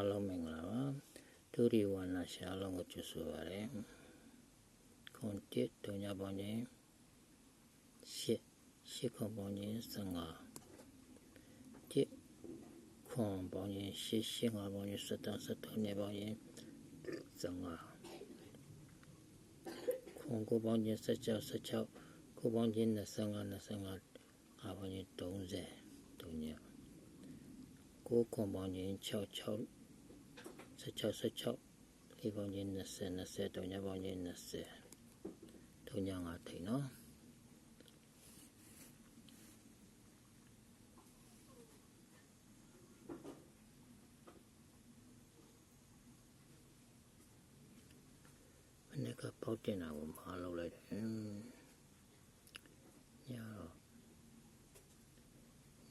အားလုံးမင်္ဂလာပါဒုရီဝါနာရှာလုံးကိုကျေးဇူးပါတယ်ခွန်တစ်ဒုညပေါင်းချင်းရှစ်ရှစ်ခွန်ပေါင်းချင်း15တစ်ခွန်ပေါင်းချင်းရှစ်ရှစ်ငါပေါင်းချင်း17 17နေပေါင်းချင်း15ခွန်ကိုပေါင်းချင်း16 16ကိုပေါင်းချင်း25 25ငါပေါင်းချင်း30ဒုညကိုခွန်ပေါင်းချင်း6 6 16 16လေးပေါင်းချင်း20 20တုံညာပေါင်းချင်း20တုံညာငါထိန်နော်မနေ့ကပေါက်တင်တာကိုမအားလုပ်လိုက်တယ်ညတော့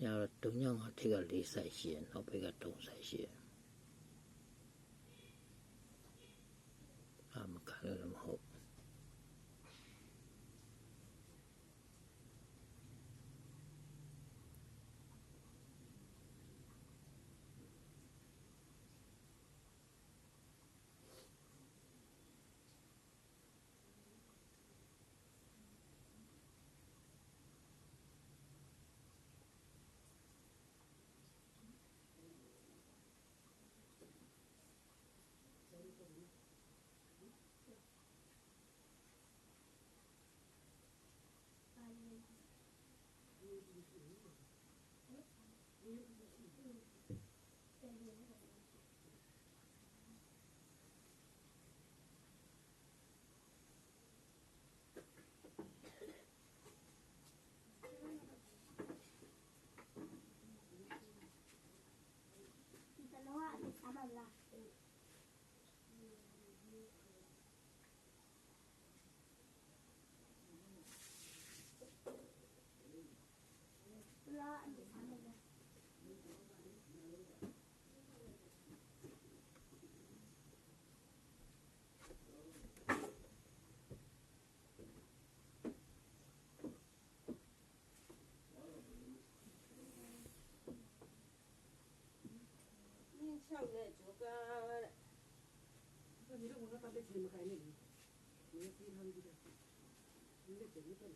ညတော့တုံညာငါထိက4ဆိုင်ရှိရနောက်ဘက်က3ဆိုင်ရှိရအာ မခံရလ Thank you. 你这我那把这钱没开呢，你也非常的，你这钱没赚。